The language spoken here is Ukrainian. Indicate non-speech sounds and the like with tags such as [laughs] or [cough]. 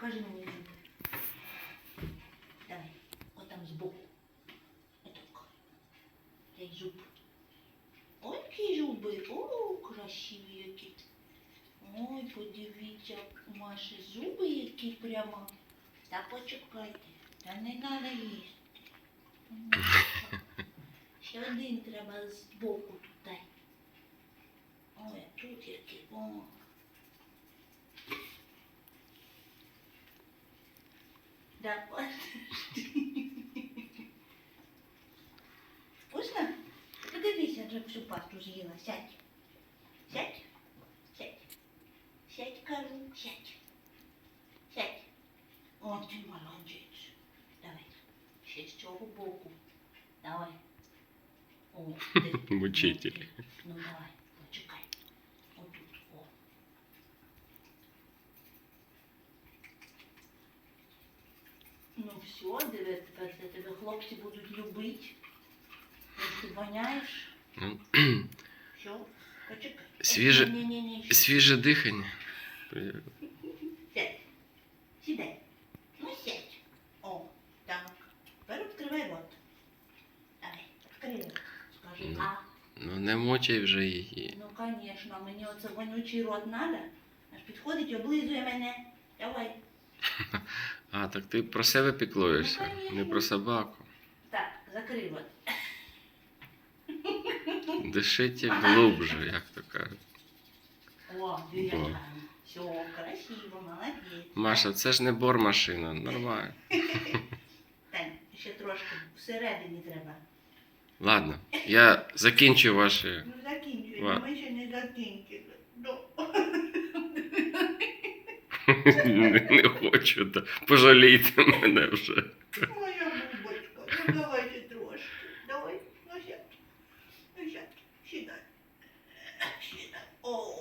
Покажи мені зуби. Давай, отам збоку. Отак. Дай зуб. Ой, які зуби. О, красиві які. Ой, подивіться, Маші зуби які прямо. Та почекайте, та не треба їсти. Ще один треба збоку тут дай. Ой, тут які. О. Да, Вкусно? Подивися, вже всю пасту з'їла. Сядь. Сядь. Сядь. Сядь, кажу, сядь. Сядь. О, ти молодець. Давай. Ще з цього боку. Давай. О, ти. [laughs] Мучитель. Ну давай, Ну все, диви, тепер це тебе хлопці будуть любити. Ти воняєш. Ну, Все, почекай. Свіже- Ні, ні, ні, Свіже дихання. Сядь. Сідай. Ну сядь. О, так. Тепер відкривай рот. Давай, відкрий рот. Скажи, Ну. а. Ну не мочай вже її. Ну, конечно, мені оце вонючий рот надо. Аж підходить, облизує мене. Давай. [laughs] А, так ти про себе піклуєшся, Ну, не про собаку. Так, закрий рот. Дишите глубже, як то кажуть. О, дивіться. Все, красиво, молодець. Маша, це ж не бормашина, нормально. [laughs] Тань, ще трошки всередині треба. Ладно, я закінчу ваші. Ну, закінчуємо, Ва. ми ще не закінчили. [laughs] Не хочу, та пожалійте мене вже. Моя бубочка, ну давайте трошки. Давай, на сядь. На сядь. Сідай. Сідай. О.